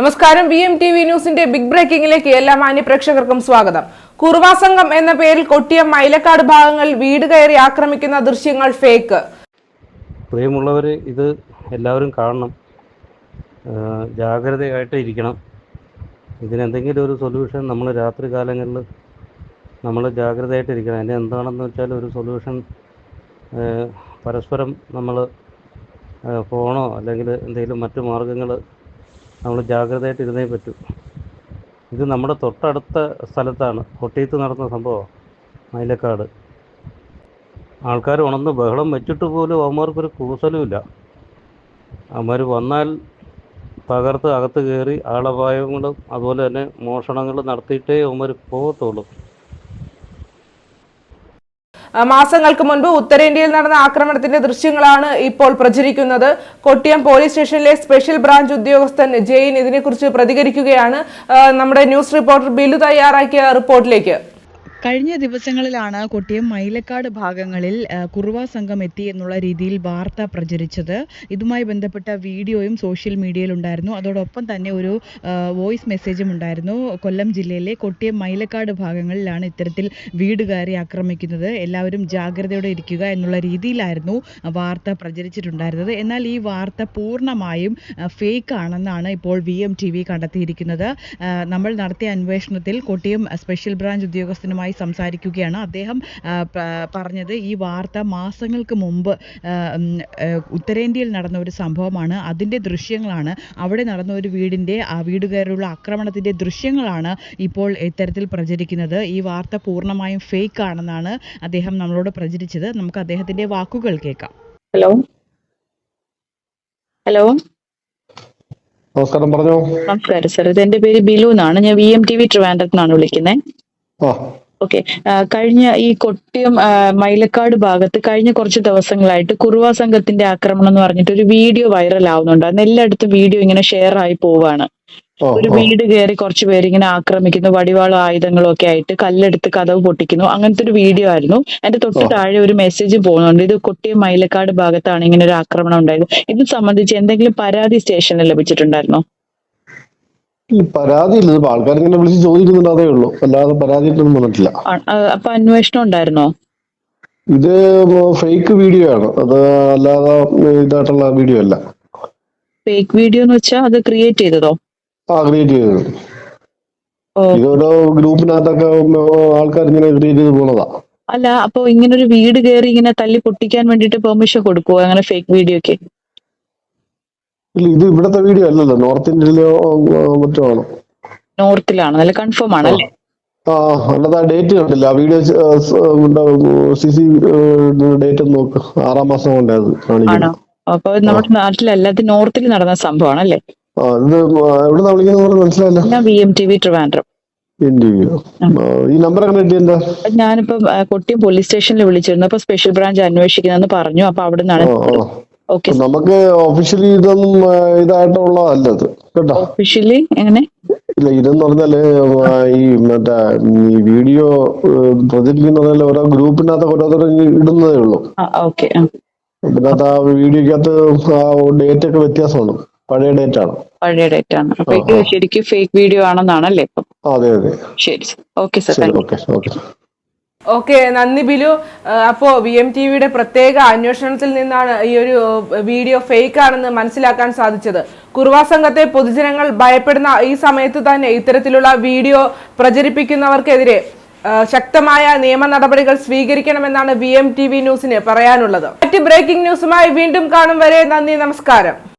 നമസ്കാരം. V M T V ന്യൂസിന്റെ big ബ്രേക്കിംഗിലേക്ക് എല്ലാ മാന്യ പ്രേക്ഷകർക്കും സ്വാഗതം. കുറുവാ സംഘം എന്ന പേരിൽ കൊട്ടിയ മൈലക്കാട് ഭാഗങ്ങളിൽ വീട് കയറി ആക്രമിക്കുന്ന ദൃശ്യങ്ങൾ ഫേക്ക് പ്രിയമുള്ളവർ ഇത് എല്ലാവരും കാണണം. ജാഗ്രതയായിട്ട് ഇരിക്കണം. ഇതിനെന്തെങ്കിലും ഒരു സൊല്യൂഷൻ നമ്മൾ രാത്രി കാലങ്ങളിൽ നമ്മൾ ജാഗ്രതയായിട്ട് ഇരിക്കണം. അതിന് എന്താണെന്ന് വെച്ചാൽ ഒരു സൊല്യൂഷൻ പരസ്പരം നമ്മൾ ഫോണോ അല്ലെങ്കിൽ എന്തെങ്കിലും മറ്റു മാർഗങ്ങൾ നമ്മൾ ജാഗ്രതയായിട്ട് ഇരുന്നേ പറ്റൂ. ഇത് നമ്മുടെ തൊട്ടടുത്ത സ്ഥലത്താണ്. കൊട്ടിയത്ത് നടന്ന സംഭവം. മൈലക്കാട്. ആൾക്കാർ ഉണർന്ന് ബഹളം വെച്ചിട്ട് പോലും അവന്മാർക്കൊരു കൂസലുമില്ല. അവന്മാർ വന്നാൽ തകർത്ത് അകത്ത് കയറി ആളപായങ്ങളും അതുപോലെ തന്നെ മോഷണങ്ങൾ നടത്തിയിട്ടേ അവന്മാർ പോകത്തുള്ളൂ. മാസങ്ങൾക്ക് മുൻപ് ഉത്തരേന്ത്യയിൽ നടന്ന ആക്രമണത്തിന്റെ ദൃശ്യങ്ങളാണ് ഇപ്പോൾ പ്രചരിക്കുന്നത്. കൊട്ടിയം പോലീസ് സ്റ്റേഷനിലെ സ്പെഷ്യൽ ബ്രാഞ്ച് ഉദ്യോഗസ്ഥൻ ജെയിൻ ഇതിനെക്കുറിച്ച് പ്രതികരിക്കുകയാണ്. നമ്മുടെ ന്യൂസ് റിപ്പോർട്ടർ ബിലു തയ്യാറാക്കിയ റിപ്പോർട്ടിലേക്ക്. കഴിഞ്ഞ ദിവസങ്ങളിലാണ് കൊട്ടിയം മൈലക്കാട് ഭാഗങ്ങളിൽ കുറുവ സംഘം എത്തി എന്നുള്ള രീതിയിൽ വാർത്ത പ്രചരിച്ചത്. ഇതുമായി ബന്ധപ്പെട്ട വീഡിയോയും സോഷ്യൽ മീഡിയയിൽ ഉണ്ടായിരുന്നു. അതോടൊപ്പം തന്നെ ഒരു വോയിസ് മെസ്സേജും ഉണ്ടായിരുന്നു. കൊല്ലം ജില്ലയിലെ കൊട്ടിയം മൈലക്കാട് ഭാഗങ്ങളിലാണ് ഇത്തരത്തിൽ വീട് ആക്രമിക്കുന്നത്. എല്ലാവരും ജാഗ്രതയോടെ ഇരിക്കുക എന്നുള്ള രീതിയിലായിരുന്നു വാർത്ത പ്രചരിച്ചിട്ടുണ്ടായിരുന്നത്. എന്നാൽ ഈ വാർത്ത പൂർണമായും ഫേക്ക് ആണെന്നാണ് ഇപ്പോൾ വി എം ടി വി കണ്ടെത്തിയിരിക്കുന്നത്. നമ്മൾ നടത്തിയ അന്വേഷണത്തിൽ കൊട്ടിയം സ്പെഷ്യൽ ബ്രാഞ്ച് ഉദ്യോഗസ്ഥനുമായി സംസാരിക്കുകയാണ്. അദ്ദേഹം പറഞ്ഞത് ഈ വാർത്ത മാസങ്ങൾക്ക് മുമ്പ് ഉത്തരേന്ത്യയിൽ നടന്ന ഒരു സംഭവമാണ്. അതിന്റെ ദൃശ്യങ്ങളാണ് അവിടെ നടന്ന ഒരു വീടിന്റെ ആ വീടുകാരുള്ള ആക്രമണത്തിന്റെ ദൃശ്യങ്ങളാണ് ഇപ്പോൾ ഇത്തരത്തിൽ പ്രചരിക്കുന്നത്. ഈ വാർത്ത പൂർണമായും ഫേക്ക് ആണെന്നാണ് അദ്ദേഹം നമ്മളോട് പ്രചരിച്ചത്. നമുക്ക് അദ്ദേഹത്തിന്റെ വാക്കുകൾ കേൾക്കാം. ഹലോ? ഹലോ? നമസ്കാരം പറഞ്ഞോ. നമസ്കാരം സർ ഇത് എന്റെ പേര് ബിലു എന്നാണ്. ഞാൻ വി എം ടി വി ട്രിവാൻഡ്രത്ത് നിന്നാണ് വിളിക്കുന്നത് ഓക്കെ കഴിഞ്ഞ ഈ കൊട്ടിയം മൈലക്കാട് ഭാഗത്ത് കഴിഞ്ഞ കുറച്ച് ദിവസങ്ങളായിട്ട് കുറുവ സംഘത്തിന്റെ ആക്രമണം എന്ന് പറഞ്ഞിട്ട് ഒരു വീഡിയോ വൈറൽ ആവുന്നുണ്ട്. അന്ന് എല്ലായിടത്തും വീഡിയോ ഇങ്ങനെ ഷെയർ ആയി പോവാണ്. ഒരു വീട് കയറി കുറച്ച് പേര് ഇങ്ങനെ ആക്രമിക്കുന്നു വടിവാളും ആയുധങ്ങളും ഒക്കെ ആയിട്ട് കല്ലെടുത്ത് കഥവ് പൊട്ടിക്കുന്നു. അങ്ങനത്തെ ഒരു വീഡിയോ ആയിരുന്നു. അതിന്റെ തൊട്ട് താഴെ ഒരു മെസ്സേജ് പോകുന്നുണ്ട്. ഇത് കൊട്ടിയം മൈലക്കാട് ഭാഗത്താണ് ഇങ്ങനെ ഒരു ആക്രമണം ഉണ്ടായത്. ഇത് സംബന്ധിച്ച് എന്തെങ്കിലും പരാതി സ്റ്റേഷനിൽ ലഭിച്ചിട്ടുണ്ടായിരുന്നോ? ഈ പരാതി ഇതിപ്പോ ആൾക്കാർ ഇങ്ങനെ വിളിച്ച് ചോദിക്കുന്നുണ്ട് അതേ ഉള്ളൂ. അല്ലാതെ പരാതി വന്നിട്ടില്ല. പറഞ്ഞിട്ടില്ല അപ്പൊ അന്വേഷണം ഉണ്ടായിരുന്നോ? ഇത് ഫേക്ക് വീഡിയോ ആണ്. അത് അല്ലാതെ ഇതായിട്ടുള്ള വീഡിയോ അല്ല. ഫേക്ക് വീഡിയോ എന്ന് വെച്ചാൽ അത് ക്രിയേറ്റ് ചെയ്തതോ? ആ ക്രിയേറ്റ് ചെയ്തത്. ഇതോരോ ഗ്രൂപ്പിനകത്തൊക്കെ ആൾക്കാർ ഇങ്ങനെ ക്രിയേറ്റ് ചെയ്ത് പോണതാ. അല്ല അപ്പൊ ഇങ്ങനെ ഒരു വീട് കയറി ഇങ്ങനെ തല്ലി പൊട്ടിക്കാൻ വേണ്ടിട്ട് പെർമിഷൻ കൊടുക്കുവോ? അങ്ങനെ ഫേക്ക് വീഡിയോ ഒക്കെ ഇല്ല ഇത് ഇവിടത്തെ വീഡിയോ അല്ലല്ലോ. നോർത്ത് ഇന്ത്യയിലോ മറ്റോ ആണ്? നോർത്തിലാണ്. നല്ല കൺഫേം ആണ് അല്ലേ? ആ അല്ലാതെ ആ ഡേറ്റ് കണ്ടില്ല. ആ വീഡിയോ സി സി ഡേറ്റ് നോക്ക്. ആറാം മാസം കൊണ്ടേ അത് ആണോ? കാണിക്കുന്നത് അപ്പൊ നമ്മുടെ നാട്ടിലല്ല ഇത് നോർത്തിൽ നടന്ന സംഭവമാണ് അല്ലേ? എവിടെ വിളിക്കുന്നത് മനസ്സിലായില്ല. ഞാൻ V M T V Trivandrum. ഈ നമ്പർ എന്താ? ഞാനിപ്പോ കൊട്ടിയം പോലീസ് സ്റ്റേഷനിൽ വിളിച്ചിരുന്നു. അപ്പൊ സ്പെഷ്യൽ ബ്രാഞ്ച് അന്വേഷിക്കുന്നെന്ന് പറഞ്ഞു. അപ്പൊ അവിടെ നിന്നാണ് ഓക്കെ നമുക്ക് ഒഫീഷ്യലി ഇതൊന്നും ആ, ഇതായിട്ടുള്ളതല്ല ഇത്. കേട്ടോ? ഒഫീഷ്യലി എങ്ങനെ? ഇല്ല ഇതെന്ന് പറഞ്ഞാൽ ഈ മറ്റേ ഈ വീഡിയോ പ്രചരിക്കുന്ന പറഞ്ഞാൽ ഓരോ ഗ്രൂപ്പിനകത്ത് ഓരോരുത്തർ ഇടുന്നതേ ഉള്ളൂ. ഇതിനകത്ത് ആ വീഡിയോക്കകത്ത് ആ ഡേറ്റ് ഒക്കെ വ്യത്യാസമാണ്. പഴയ ഡേറ്റ് ആണ് പഴയ ഡേറ്റ് ആണ് അപ്പൊ. ശരിക്കും ഫേക്ക് വീഡിയോ ആണെന്നാണല്ലേ ഇപ്പം? അതെ അതെ. ശരി okay sir okay okay okay നന്ദി ബിലു. അപ്പോൾ അപ്പോ വി എം ടി വിയുടെ പ്രത്യേക അന്വേഷണത്തിൽ നിന്നാണ് ഈ ഒരു വീഡിയോ ഫേക്ക് ആണെന്ന് മനസ്സിലാക്കാൻ സാധിച്ചത്. കുറുവാ സംഘത്തെ പൊതുജനങ്ങൾ ഭയപ്പെടുന്ന ഈ സമയത്ത് തന്നെ ഇത്തരത്തിലുള്ള വീഡിയോ പ്രചരിപ്പിക്കുന്നവർക്കെതിരെ ശക്തമായ നിയമ നടപടികൾ സ്വീകരിക്കണമെന്നാണ് വി എം ടി വി ന്യൂസിന് പറയാനുള്ളത്. മറ്റ് ബ്രേക്കിംഗ് ന്യൂസുമായി വീണ്ടും കാണും വരെ. നന്ദി നമസ്കാരം.